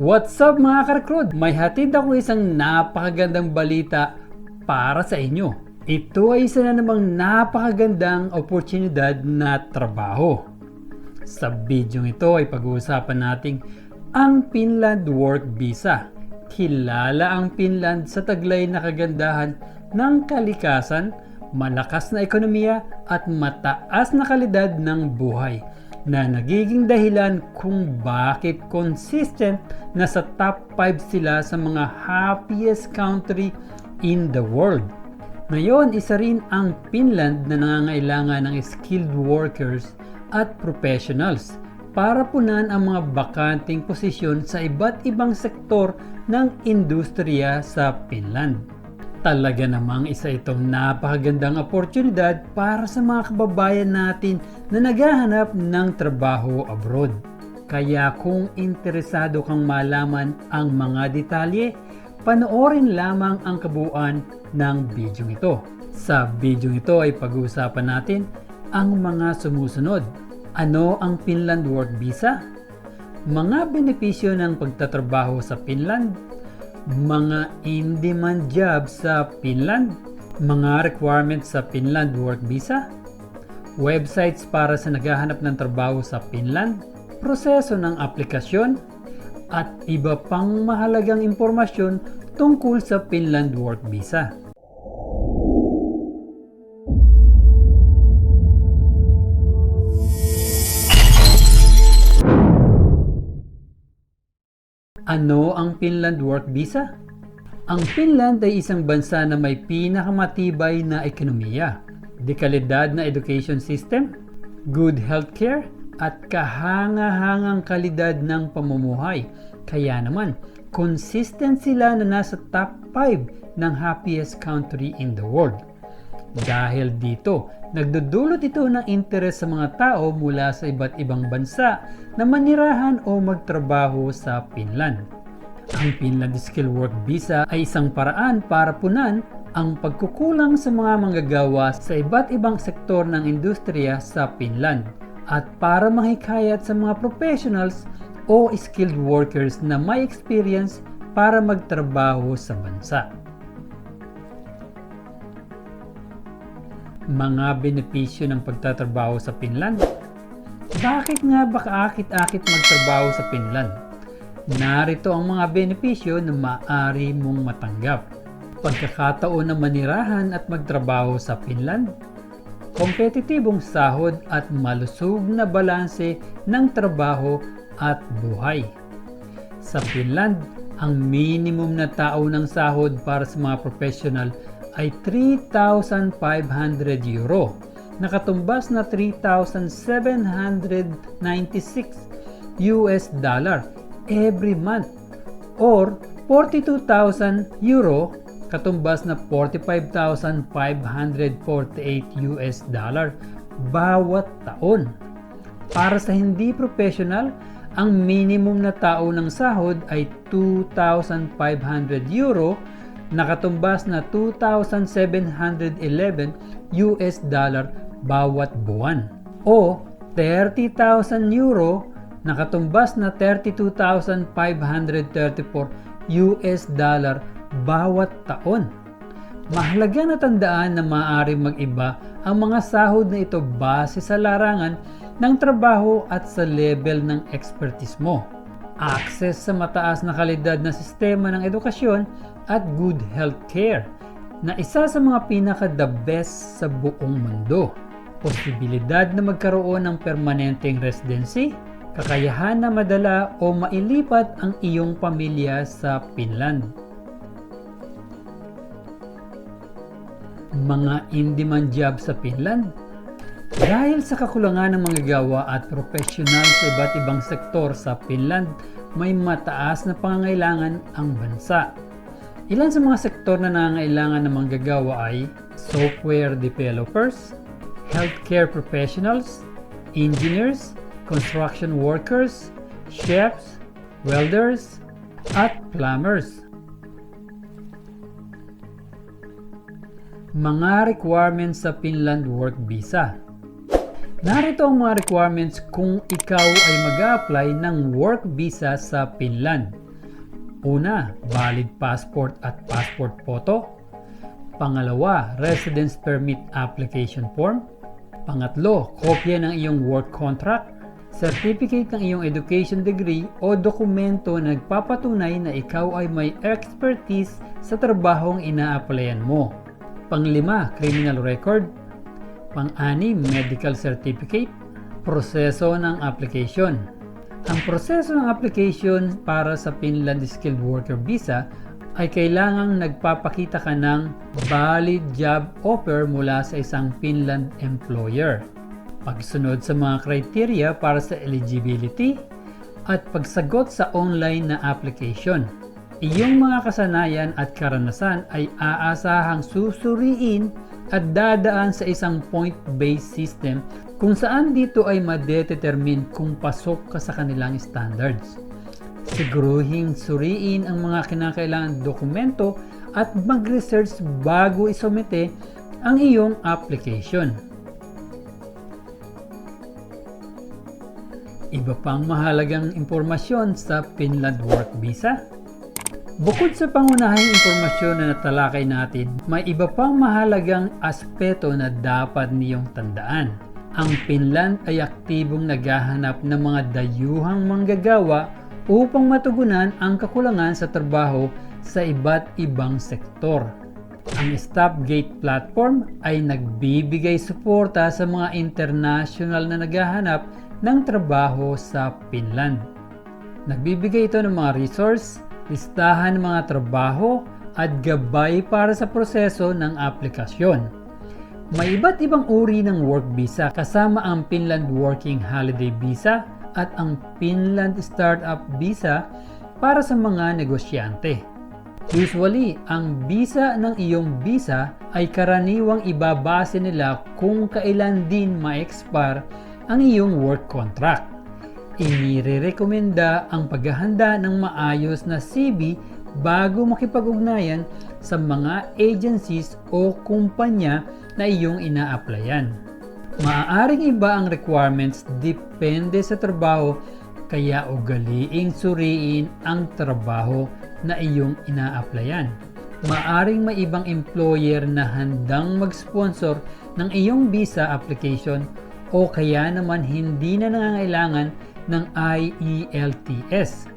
What's up mga karekrod? May hatid ako isang napakagandang balita para sa inyo. Ito ay isa na namang napakagandang oportunidad na trabaho. Sa video ito ay pag-uusapan natin ang Finland Work Visa. Kilala ang Finland sa taglay na kagandahan ng kalikasan, malakas na ekonomiya at mataas na kalidad ng buhay na nagiging dahilan kung bakit consistent na sa top 5 sila sa mga happiest country in the world. Ngayon, isa rin ang Finland na nangangailangan ng skilled workers at professionals para punan ang mga bakanting posisyon sa iba't ibang sektor ng industriya sa Finland. Talaga namang isa itong napakagandang oportunidad para sa mga kababayan natin na naghahanap ng trabaho abroad. Kaya kung interesado kang malaman ang mga detalye, panoorin lamang ang kabuuan ng video ito. Sa video ito ay pag-uusapan natin ang mga sumusunod. Ano ang Finland Work Visa? Mga benepisyo ng pagtatrabaho sa Finland mga in-demand jobs sa Finland, mga requirements sa Finland Work Visa, websites para sa naghahanap ng trabaho sa Finland, proseso ng aplikasyon, at iba pang mahalagang impormasyon tungkol sa Finland Work Visa. Ano ang Finland Work Visa? Ang Finland ay isang bansa na may pinakamatibay na ekonomiya, dekalidad na education system, good healthcare, at kahanga-hangang kalidad ng pamumuhay. Kaya naman, consistent sila na nasa top 5 ng happiest country in the world. Dahil dito, nagdudulot ito ng interes sa mga tao mula sa iba't ibang bansa na manirahan o magtrabaho sa Finland. Ang Finland Skill Work Visa ay isang paraan para punan ang pagkukulang sa mga manggagawa sa iba't ibang sektor ng industriya sa Finland at para mahikayat sa mga professionals o skilled workers na may experience para magtrabaho sa bansa. Mga benepisyo ng pagtatrabaho sa Finland. Bakit nga ba kaakit-akit magtrabaho sa Finland? Narito ang mga benepisyo na maaari mong matanggap. Pagkakataon na manirahan at magtrabaho sa Finland, kompetitibong sahod at malusog na balanse ng trabaho at buhay. Sa Finland, ang minimum na tao ng sahod para sa mga professional ay 3,500 euro. Nakatumbas na 3,796 US dollar every month or 42,000 euro katumbas na 45,548 US dollar bawat taon. Para sa hindi professional, ang minimum na tao ng sahod ay 2,500 euro nakatumbas na 2,711 US dollar bawat buwan o 30,000 euro nakatumbas na 32,534 US dollar bawat taon. Mahalaga na tandaan na maaari mag-iba ang mga sahod na ito base sa larangan ng trabaho at sa level ng expertise mo. Access sa mataas na kalidad na sistema ng edukasyon at good health care na isa sa mga pinaka the best sa buong mundo. Posibilidad na magkaroon ng permanenteng residency, kakayahan na madala o mailipat ang iyong pamilya sa Finland. Mga in-demand job sa Finland dahil sa kakulangan ng manggagawa at profesional sa iba't ibang sektor sa Finland, may mataas na pangangailangan ang bansa. Ilan sa mga sektor na nangangailangan ng manggagawa ay software developers, healthcare professionals, engineers, construction workers, chefs, welders, at plumbers. Mga requirements sa Finland Work Visa. Narito ang mga requirements kung ikaw ay mag apply ng work visa sa Finland. Una, valid passport at passport photo. Pangalawa, residence permit application form. Pangatlo, kopya ng iyong work contract, certificate ng iyong education degree o dokumento na nagpapatunay na ikaw ay may expertise sa trabahong ina-applyan mo. Panglima, criminal record. Pang-anim, medical certificate. Proseso ng application. Ang proseso ng application para sa Finland Skilled Worker Visa ay kailangang nagpapakita ka ng valid job offer mula sa isang Finland employer. Pagsunod sa mga criteria para sa eligibility at pagsagot sa online na application. Iyong mga kasanayan at karanasan ay aasahang susuriin at dadaan sa isang point-based system kung saan dito ay madetermine kung pasok ka sa kanilang standards. Siguruhing suriin ang mga kinakailangan dokumento at mag-research bago isumite ang iyong application. Iba pang mahalagang impormasyon sa Finland Work Visa. Bukod sa pangunahing impormasyon na natalakay natin, may iba pang mahalagang aspeto na dapat niyong tandaan. Ang Finland ay aktibong naghahanap ng mga dayuhang manggagawa upang matugunan ang kakulangan sa trabaho sa iba't ibang sektor. Ang Stopgate platform ay nagbibigay suporta sa mga international na naghahanap ng trabaho sa Finland. Nagbibigay ito ng mga resource, listahan ng mga trabaho at gabay para sa proseso ng aplikasyon. May iba't ibang uri ng work visa kasama ang Finland Working Holiday Visa at ang Finland Startup Visa para sa mga negosyante. Usually, ang visa ng iyong visa ay karaniwang ibabase nila kung kailan din ma-expire ang iyong work contract. Inirekomenda ang paghahanda ng maayos na CV bago makipag-ugnayan sa mga agencies o kumpanya na iyong ina-applyan. Maaaring iba ang requirements depende sa trabaho kaya ugaliing suriin ang trabaho na iyong ina-applyan. Maaring may ibang employer na handang mag-sponsor ng iyong visa application o kaya naman hindi na nangangailangan ng IELTS.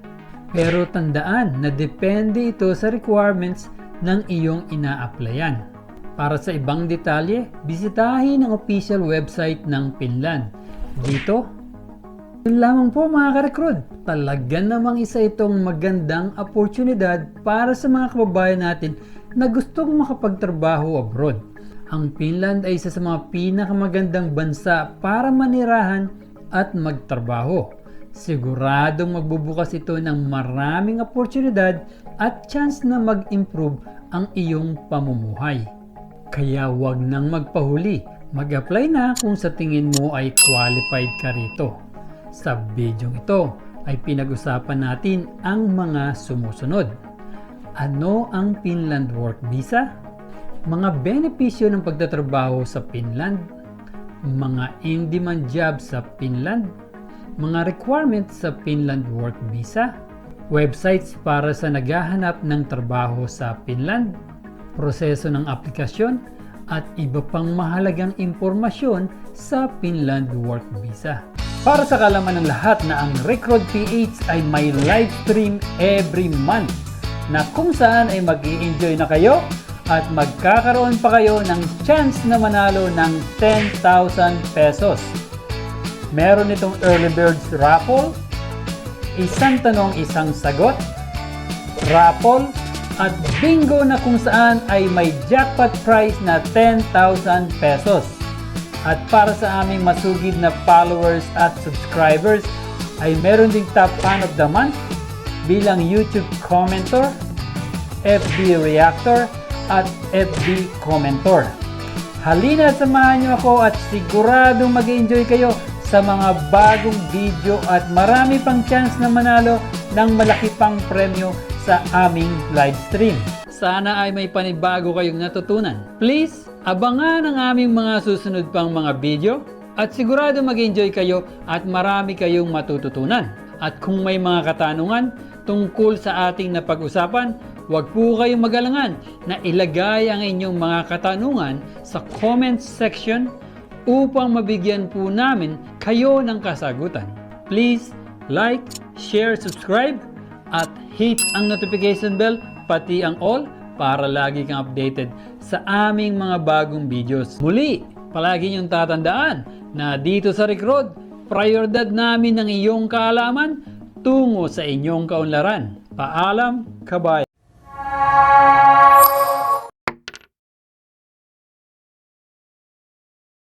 Pero tandaan na depende ito sa requirements ng iyong ina-applyan. Para sa ibang detalye, bisitahin ang official website ng Finland. Dito, yun lamang po mga ka-recruit. Talaga namang isa itong magandang oportunidad para sa mga kababayan natin na gustong makapagtrabaho abroad. Ang Finland ay isa sa mga pinakamagandang bansa para manirahan at magtrabaho. Siguradong magbubukas ito ng maraming oportunidad at chance na mag-improve ang iyong pamumuhay. Kaya wag nang magpahuli. Mag-apply na kung sa tingin mo ay qualified ka rito. Sa video ito ay pinag-usapan natin ang mga sumusunod. Ano ang Finland Work Visa? Mga benepisyo ng pagtatrabaho sa Finland, mga in-demand jobs sa Finland, mga requirements sa Finland Work Visa, websites para sa naghahanap ng trabaho sa Finland, proseso ng aplikasyon, at iba pang mahalagang impormasyon sa Finland Work Visa. Para sa kalaman ng lahat na ang Recruit PH ay may live stream every month na kung saan ay mag enjoy na kayo at magkakaroon pa kayo ng chance na manalo ng 10,000 pesos. Meron itong early birds raffle, isang tanong isang sagot, raffle, at bingo na kung saan ay may jackpot prize na 10,000 pesos. At para sa aming masugid na followers at subscribers ay meron ding top fan of the month bilang YouTube commenter, FB reactor, at FB commenter. Halina samahan niyo ako at siguradong mag enjoy kayo sa mga bagong video at marami pang chance na manalo ng malaki pang premyo sa aming live stream. Sana ay may panibago kayong natutunan. Please, abangan ang aming mga susunod pang mga video at sigurado mag-enjoy kayo at marami kayong matututunan. At kung may mga katanungan tungkol sa ating napag-usapan, huwag po kayong magalangan na ilagay ang inyong mga katanungan sa comment section upang mabigyan po namin kayo ng kasagutan. Please like, share, subscribe, at hit ang notification bell pati ang all para lagi kang updated sa aming mga bagong videos. Muli, palagi niyong tatandaan na dito sa Recruit, prioridad namin ang iyong kaalaman tungo sa inyong kaunlaran. Paalam, kabayan!